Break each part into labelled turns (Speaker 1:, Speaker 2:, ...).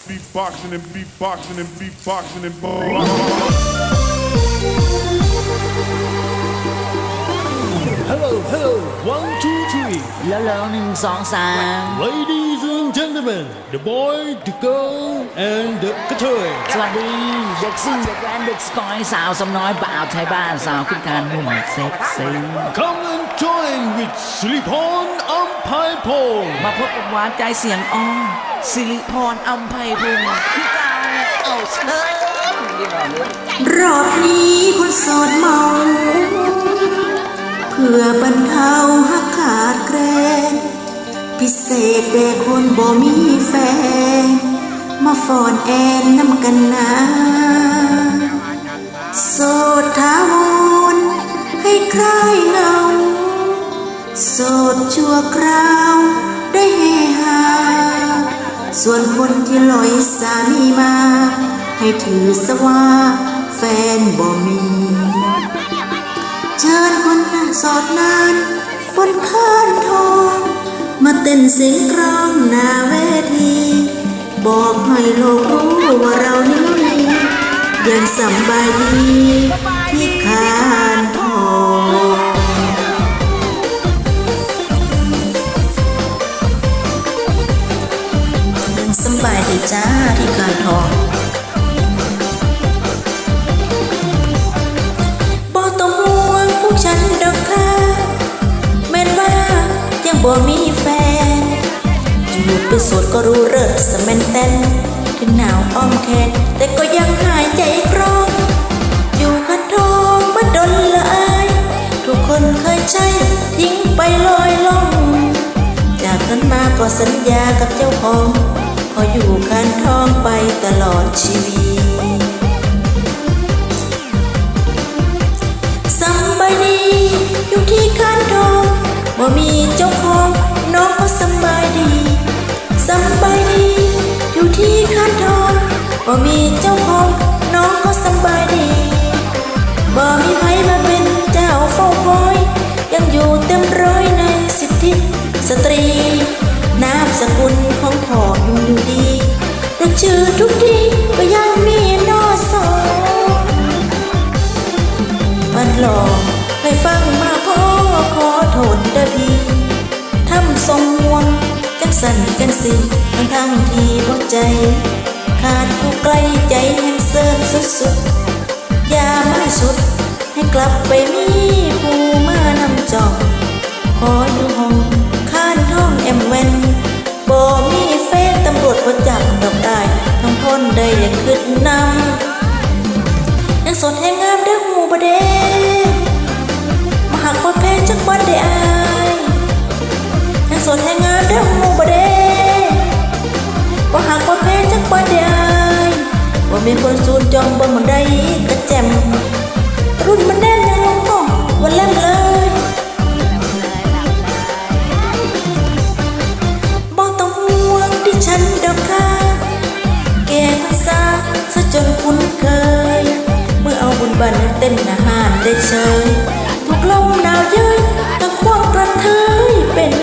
Speaker 1: beatboxing and beatboxing and beatboxing and beatboxing.
Speaker 2: Hello Hello One Two Three
Speaker 3: แล้วแล้วหนึ่งสองสาม
Speaker 2: Ladies and gentlemen the boy the girl and the กระเทย
Speaker 3: สวัสดี เด็กซิ่งเด็กแว้นเด็กสกอยสาวสำน้อยบ่าวไทยบ้านสาวขึ้นการหนุ่มเซ็กซี่
Speaker 2: Come and join with สิริพรอัมพายพงษ์
Speaker 3: มาพบกับหวานใจเสียงอ้อนสิริพรอัมไพพงศ์คือการเอาเชิญ
Speaker 4: รอบนี้คนโสดเมา เพื่อบรรเทา พิเศษแด่คนบ่มีแฟนมาฟอนแอนน้ำกันนาโสดทาวรให้คลายเงาโสดชั่วคราวได้เฮฮาส่วนคนที่ลอยสามีมา ให้ถือสว่าแฟนบ่มี เชิญคนหน้าสอดนานบนข้านทอง มาเต้นเสียงกรองหน้าเวที บอกให้โลกรู้ว่าเรานี้ยังสบายดีที่คานทองยังสบายดีจ้าที่คาน บ่มีแฟนอยู่เป็นโสดก็รู้เริดสแมนเต้นถึงหนาวอ้อมแขนแต่ก็ยังหายใจครองอยู่คันทองมาดนละอายทุกคนเคยใช้ทิ้งไปลอยล่อง จากนั้นมาก็สัญญากับเจ้าของ ขออยู่คันทองไปตลอดชีวิต บ่มีเจ้าของน้องก็สบายดีบ่มีใครมาเป็นเจ้าเฝ้าคอย ยังอยู่เต็มร้อยในสิทธิสตรี นามสกุลของพ่อยังอยู่ดีรียกชื่อทุกทีก็ยังมีนอสอมันหลอกให้ฟังมาพ่อขอโทษเด้อพี่ทำทรงห่วงจังสันจังสิทั้งทั้งที่หัวใจ ขาดผู้ใกล้ใจแห่งเสิร์สุดๆอย่ามาสุด ให้กลับไปมีผู้มานำจองขออยู่ห้องข้านท้องแอมเวนบ่มีเฟซตำรวจบ่จับดอกได้ต้องทนได้อยังขึ้นนำยังสดแห่งงามเด้อหมูบเดมาหักบ่แพงจักวันได้ มีคนสูนจองบ่มันได้กระแจมรุ่นมันแน่นยังลงห้องวันแล่มเลยบ่ต้องห่วงที่ฉันดอกค่ะแกงภาษาซะจนคุ้นเคย เมื่อเอาบุญบันเต้นอาหารได้เชยถูกลมหนาวเย้ยตะควงกระเทยเป็น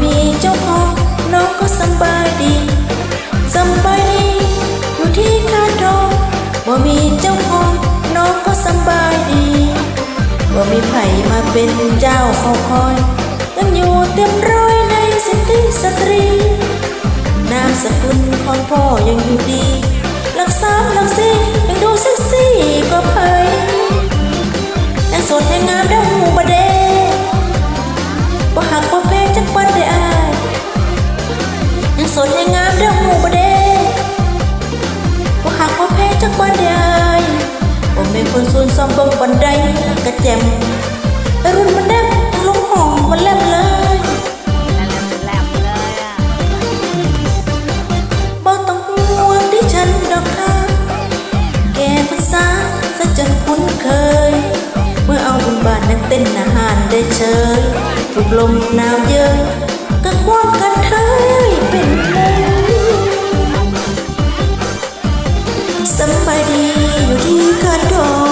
Speaker 4: มีเจ้าของน้องก็สบายดีสบายดีอยู่ที่ข้างทองว่ามีเจ้าของน้องก็สบายดีว่ามีไผ่มาเป็นเจ้าเฝ้าคอยยังอยู่เต็มร้อยในสิทธิสตรี นามสกุลของพ่อยังอยู่ดีรักษารักสียังดูเซ็กซี่ก็ไผ่ยังสดยังงามได้หูบเด บันไดกระแจมไปรุ่นมันแนบลงห้องมันแลบเลยบ่ต้องห่วงที่ฉันดอกค่ะแกภาษาซะจนคุ้นเคย เมื่อเอาบุญบาทนั้นเต้นอาหารได้เชยถูกลมหนาวเย้ยก็ควงกันเทยเป็นมุมสบายดีอยู่ที่คานทอง